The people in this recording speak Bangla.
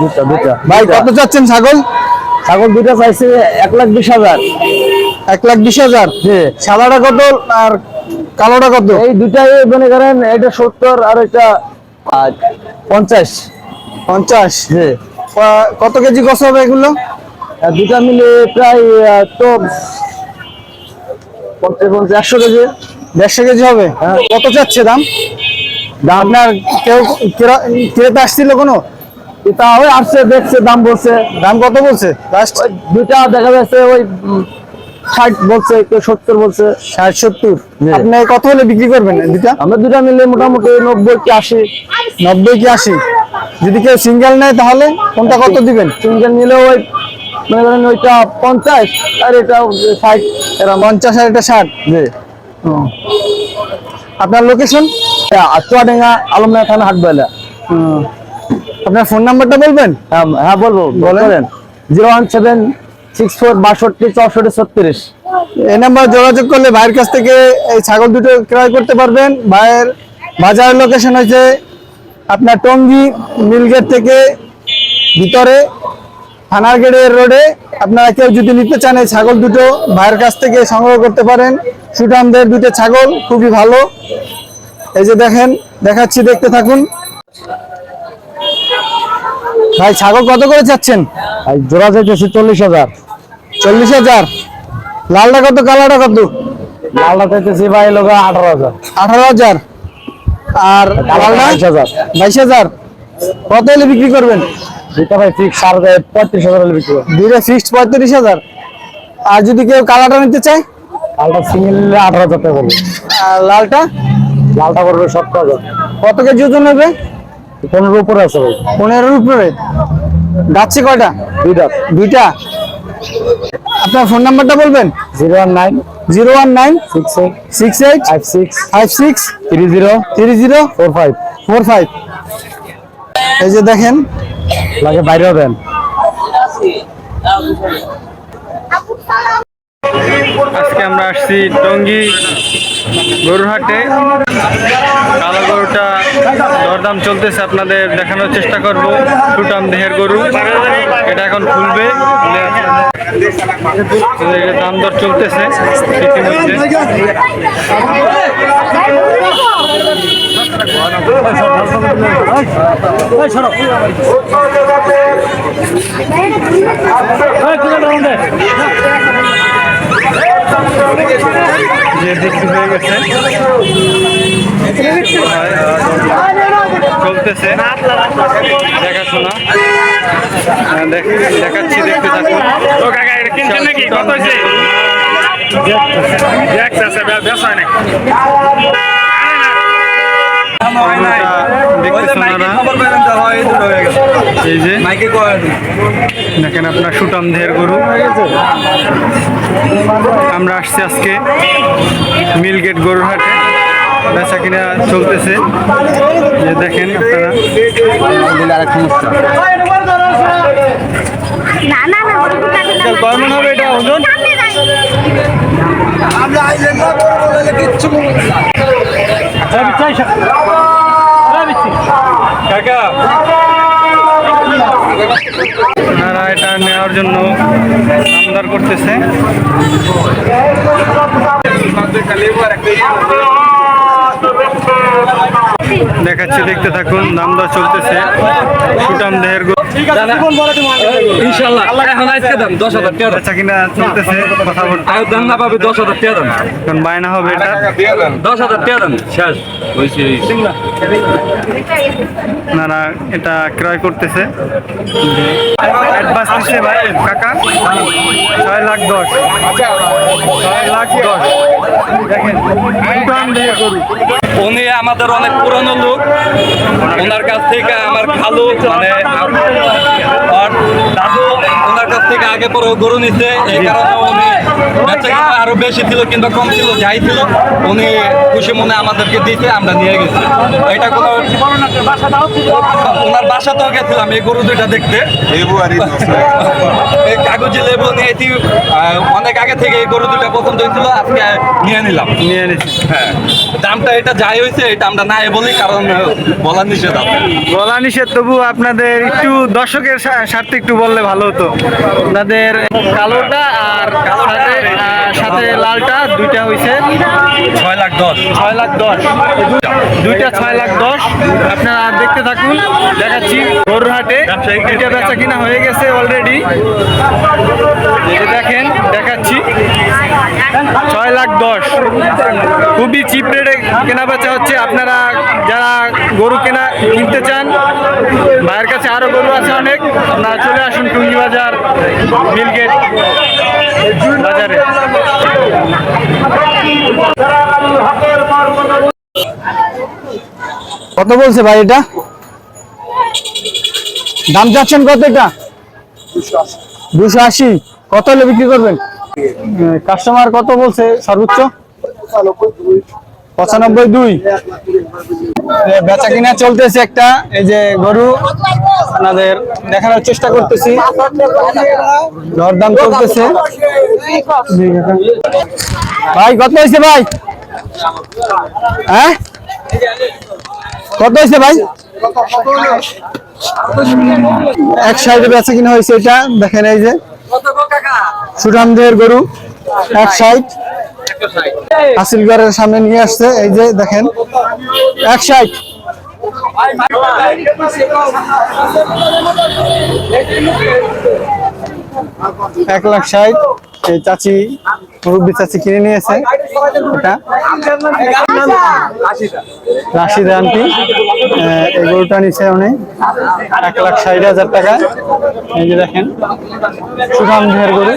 দুটা দুটা। ভাই কত চাচ্ছেন ছাগল? ছাগল দুটা চাইছে এক লাখ বিশ হাজার। এক লাখ বিশ হাজার? সাদাটা কত আর কালোটা কত? এই দুটাই মনে করেন এটা সত্তর আর এটা পঞ্চাশ। পঞ্চাশ? কত কেজি কষ হবে এগুলো? দুটা মিলে প্রায় তো পঞ্চাশ একশো কেজি। দেড়শো কেজি হবে? হ্যাঁ। কত চাচ্ছে দাম? আপনার কেউ ক্রে- ক্রেতা আসছিল কোনো? এটা ওই আসছে দেখছে দাম বলছে। দাম কত বলছে? লাস্ট ওই দুটা দেখা যাচ্ছে ওই ষাট বলছে কেউ সত্তর বলছে। ষাট সত্তর। আপনি কত হলে বিক্রি করবেন দুটা আমরা দুটা মিলে মোটামুটি নব্বই কি আশি। নব্বই কি আশি? যদি কেউ সিঙ্গেল নেয় তাহলে কোনটা কত দিবেন? তিনজন নিলে ওই মনে করেন ওইটা পঞ্চাশ আর এটা ষাট এরা পঞ্চাশ আর এটা ষাট? জি। আপনার লোকেশন চুয়াডাঙ্গা আলমনা থানা হাটবেলা আপনার ফোন নাম্বারটা বলবেন? হ্যাঁ হ্যাঁ বলব বলেন। Zero one seven six four বাষট্টি চৌষট্টি ছত্রিশ। এই নাম্বার যোগাযোগ করলে ভাইয়ের কাছ থেকে এই ছাগল দুটো ক্রয় করতে পারবেন। ভাইয়ের বাজার লোকেশন হয়েছে আপনার টঙ্গী মিলগেট থেকে ভিতরে থানার গেটের রোডে আপনারা কেউ যদি নিতে চান এই ছাগল দুটো ভাইয়ের কাছ থেকে সংগ্রহ করতে পারেন। সুঠামদের দুটো ছাগল খুবই ভালো। এই যে দেখেন দেখাচ্ছি দেখতে থাকুন। ভাই ছাগল কত করে চাচ্ছেন? জোড়া যাইতেছে চল্লিশ হাজার। চল্লিশ হাজার। লালটা কত কালারটা কত? লালটা চাইতেছি ভাই লোক আঠারো হাজার। আঠারো হাজার। আর লালটা? বাইশ হাজার। বাইশ হাজার। কত হলে বিক্রি করবেন? দুটা ভাই ফিক্স সাড়ে পঁয়ত্রিশ হাজার হলে বিক্রি দুইটা ফিক্সড পঁয়ত্রিশ হাজার। আর যদি কেউ কালারটা নিতে চায়? লালটা সিঙ্গেল নিলে আঠারো হাজার টাকা পড়বে আর লালটা? লালটা পড়বে সত্তর হাজার। কত কেজি ওজন হবে? পনেরো উপরে আছে ভাই। পনেরোর উপরে। যাচ্ছে কয়টা? দুইটা। দুইটা। আপনার ফোন নাম্বারটা বলবেন? Zero one nine zero one nine six eight six eight five six five six three zero three zero four five. Four five. এই যে দেখেন লাগে বাইরেও দেন আজকে আমরা আসছি টঙ্গি গরুরহাটে। কালো গরুটা দরদাম চলতেছে, আপনাদের দেখানোর চেষ্টা করব। টুটাম দেহের গরু, এটা এখন খুলবে। দাম দর চলতেছে, ইতিমধ্যে। যে বিক্রি হয়ে গেছে চলতেছে। দেখাশোনা। দেখাচ্ছি দেখতে থাকুন। এই যে দেখেন আপনার সুটাম দেহের গরু। আমরা আসছি আজকে মিলগেট গরুর হাটে। বেচা কিনা চলতেছে। যে দেখেন আপনারা। কয় হবে এটা ওজন এটা নেওয়ার জন্য আমদার করতেছে। দেখাচ্ছি দেখতে থাকুন দাম দর চলতেছে। সুটাম দেহের গরু ইনশাল্লাহ এখন আজকে দাম দশ হাজার টাকা বেচা কিনা চলতেছে কথা বলতে আয়ুর দাম না পাবে দশ হাজার টাকা দাম এখন বায়না হবে এটা। দশ হাজার টাকা দাম শেষ। আপনারা এটা ক্রয় করতেছে। অ্যাডভান্স দিচ্ছে ভাই কাকা। ছয় লাখ দশ। ছয় লাখ দশ। দেখেন উনি আমাদের অনেক পুরনো লোক। ওনার কাছ থেকে আমার খালু মানে থেকে আগে পরে গরু নিচ্ছে এই কারণে উনি বেচা কিনা আরও বেশি ছিল কিংবা কম ছিল যাই ছিল উনি খুশি মনে আমাদেরকে দিতে আমরা নিয়ে গেছি। এটা কোনো ওনার বাসাতেও গেছিলাম এই গরু দুইটা দেখতে। এই কাগজি লেবু নিয়ে এটি, অনেক আগে থেকে এই গরু দুইটা পছন্দ হয়েছিল আজকে নিয়ে নিলাম। নিয়ে নিচ্ছি হ্যাঁ। দামটা এটা যাই হয়েছে এটা আমরা নাই বলি কারণ বলা নিষেধ বলা নিষেধ তবু আপনাদের একটু দর্শকের স্বার্থে একটু বললে ভালো হতো। আপনাদের কালোটা আর সাথে সাথে লালটা দুইটা হয়েছে ছয় লাখ দশ। ছয় লাখ দশ। দুইটা ছয় লাখ দশ। আপনারা দেখতে থাকুন দেখাচ্ছি। গরুর হাটে দুইটা বেচা কিনা হয়ে গেছে অলরেডি দেখেন দেখাচ্ছি। ছয় লাখ দশ। খুবই চিপ রেটে কেনা বেচা হচ্ছে। আপনারা যারা গরু কেনা কিনতে চান ভাইয়ের কাছে আরও গরু আছে অনেক। আপনারা চলে আসুন টুঙ্গি বাজার মিলগেট বাজারে। কত বলছে ভাই এটা? দাম চাচ্ছেন কত এটা? দুশো আশি। কত হলে বিক্রি করবেন? কাস্টমার কত বলছে সর্বোচ্চ? পঁচানব্বই দুই। বেচা কিনা চলতেছে একটা, এই যে গরু, আপনাদের দেখানোর চেষ্টা করতেছি। দরদাম চলতেছে। ভাই, কত হয়েছে ভাই? হ্যাঁ? কত হয়েছে ভাই? এক সাইডে বেচা কিনা হয়েছে এটা, দেখেন এই যে। সুঠামদের গরু, এক সাইড। হাসিলগড়ের সামনে নিয়ে আসছে, এই যে দেখেন, এক সাইড। এক লাখ ষাট এই চাচি, মুরব্বী চাচি কিনে নিয়েছে। এটা রাশিদ আন্টি এই গরুটা নিচে উনি। এক লাখ ষাট হাজার টাকা এই যে দেখেন দেহের গরু।